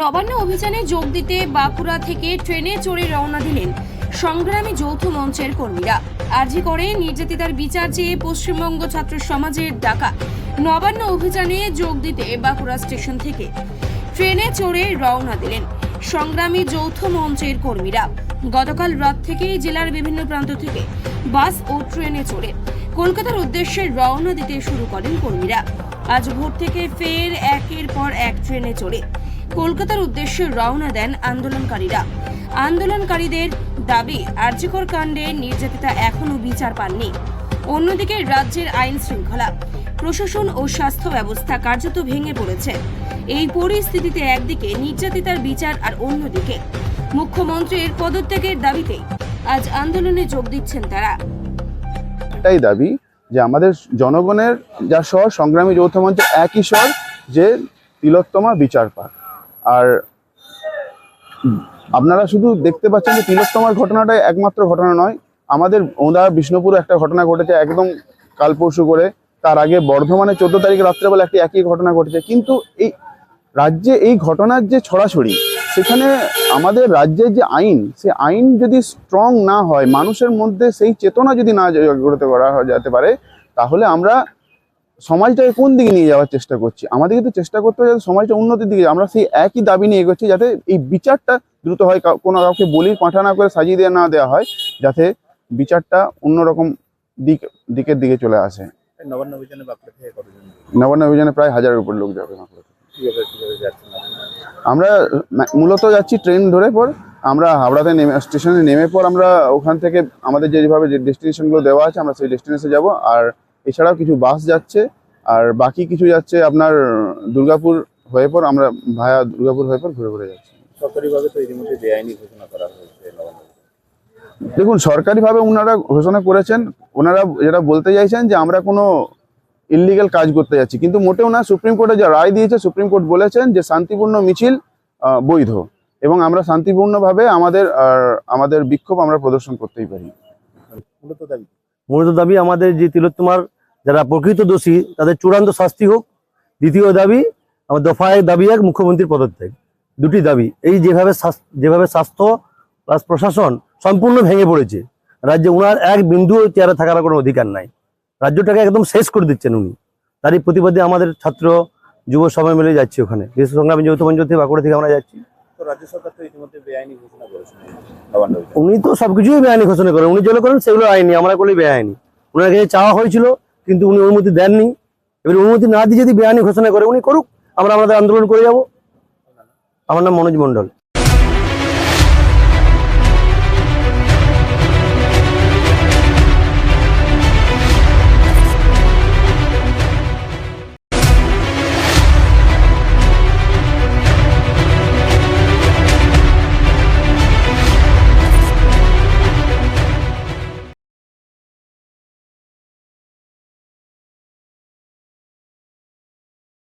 নবান্ন অভিযানে যোগ দিতে বাঁকুড়া থেকে ট্রেনে চড়ে রওনা দিলেন সংগ্রামী যৌথ মঞ্চের কর্মীরা। আর্জি করে নির্যাতিতার বিচার চেয়ে পশ্চিমবঙ্গ ছাত্র সমাজের ডাকা। নবান্ন অভিযানে যোগ দিতে বাঁকুড়া স্টেশন থেকে ট্রেনে চড়ে রওনা দিলেন সংগ্রামী যৌথ মঞ্চের কর্মীরা। গতকাল রাত থেকেই জেলার বিভিন্ন প্রান্ত থেকে বাস ও ট্রেনে চড়ে। কলকাতার উদ্দেশ্যে রওনা দিতে শুরু করেন কর্মীরা। আজ ভোর থেকে ফের একের পর এক ট্রেনে চড়ে। কলকাতার উদ্দেশ্যে রওনা দেন আন্দোলনকারীরা। আন্দোলনকারীদের দাবি, আর্যকর কাণ্ডে নির্যাতিতা এখনও বিচার পাননি। অন্যদিকে রাজ্যের আইন শৃঙ্খলা, প্রশাসন ও স্বাস্থ্য ব্যবস্থা কার্যত ভেঙে পড়েছে। এই পরিস্থিতিতে একদিকে নির্যাতিতার বিচার আর অন্যদিকে মুখ্যমন্ত্রীর পদত্যাগের দাবিতে আজ আন্দোলনে যোগ দিচ্ছেন তারা। এটাই দাবি যে আমাদের জনগণের যা স্বর, সংগ্রামী যৌথ মঞ্চ একই স্বর যে তিলোত্তমা বিচার পাক। আর আপনারা শুধু দেখতে পাচ্ছেন যে তিলোত্তমার ঘটনাটাই একমাত্র ঘটনা নয়, আমাদের ওদা বিষ্ণুপুরে একটা ঘটনা ঘটেছে একদম কাল পরশু করে, তার আগে বর্ধমানে চোদ্দ তারিখে রাত্রেবেলা একটি একই ঘটনা ঘটেছে। কিন্তু এই রাজ্যে এই ঘটনার যে ছড়াছড়ি, সেখানে আমাদের রাজ্যের যে আইন, সে আইন যদি স্ট্রং না হয়, মানুষের মধ্যে সেই চেতনা যদি না করা যেতে পারে, তাহলে আমরা সমাজটাকে কোন দিকে নিয়ে যাওয়ার চেষ্টা করছি? আমাদেরকে তো চেষ্টা করতে হবে যাতে সমাজটা উন্নতির দিকে আমরা সেই একই দাবি নিয়ে এগোচ্ছি যাতে এই বিচারটা দ্রুত হয় কোনো কাউকে বলির পাঠা না করে সাজিয়ে দেওয়া না দেওয়া হয় যাতে বিচারটা অন্যরকম দিক দিকের দিকে চলে আসে। নবান্ন অভিযানে নবান্ন অভিযানে প্রায় হাজারের উপর লোক যাবে? আমরা মূলত যাচ্ছি ট্রেন ধরে পর। আমরা হাওড়াতে নেমে স্টেশনে নেমে পর আমরা ওখান থেকে আমাদের যেভাবে যে ডেস্টিনেশনগুলো দেওয়া আছে আমরা সেই ডেস্টিনেশনে যাব। আর এছাড়াও কিছু বাস যাচ্ছে আর বাকি কিছু যাচ্ছে আপনার দুর্গাপুর হয়ে পর আমরা ভায়া দুর্গাপুর হয়ে পর ঘুরে ঘুরে যাচ্ছি। সরকারিভাবে তো ইতিমধ্যে বেআইনি ঘোষণা করা হয়েছে দেখুন সরকারিভাবে ওনারা ঘোষণা করেছেন ওনারা যেটা বলতে চাইছেন যে আমরা কোনো ইললিগাল কাজ করতে যাচ্ছি কিন্তু মোটেও না সুপ্রিম কোর্টে যে রায় দিয়েছে সুপ্রিম কোর্ট বলেছেন যে শান্তিপূর্ণ মিছিল বৈধ এবং আমরা শান্তিপূর্ণভাবে আমাদের আর আমাদের বিক্ষোভ আমরা প্রদর্শন করতেই পারি। মূলত দাবি মূলত দাবি আমাদের যে তিলোত্তমার যারা প্রকৃত দোষী তাদের চূড়ান্ত শাস্তি হোক। দ্বিতীয় দাবি আমার দফায় দাবি এক মুখ্যমন্ত্রীর পদত্যাগ। দুটি দাবি এই যেভাবে যেভাবে স্বাস্থ্য প্লাস প্রশাসন সম্পূর্ণ ভেঙে পড়েছে রাজ্যে উনার এক বিন্দু চেয়ারে থাকার কোনো অধিকার নাই। রাজ্যটাকে একদম শেষ করে দিচ্ছেন উনি। তারই প্রতিবাদে আমাদের ছাত্র যুব সবাই মিলে যাচ্ছি ওখানে। বিশ্ব সংগ্রামী যৌথ মঞ্চ থেকে বাঁকুড়া থেকে আমরা যাচ্ছি। উনি তো সবকিছুই বেআইনি ঘোষণা করেন। উনি যেগুলো করেন সেগুলো আইনি আমরা করলে বেআইনি। ওনার কাছে চাওয়া হয়েছিল কিন্তু উনি অনুমতি দেননি। এবার অনুমতি না দিয়ে যদি বেআইনি ঘোষণা করে, উনি করুক, আমরা আমাদের আন্দোলন করে যাব। আমার নাম মনোজ মণ্ডল।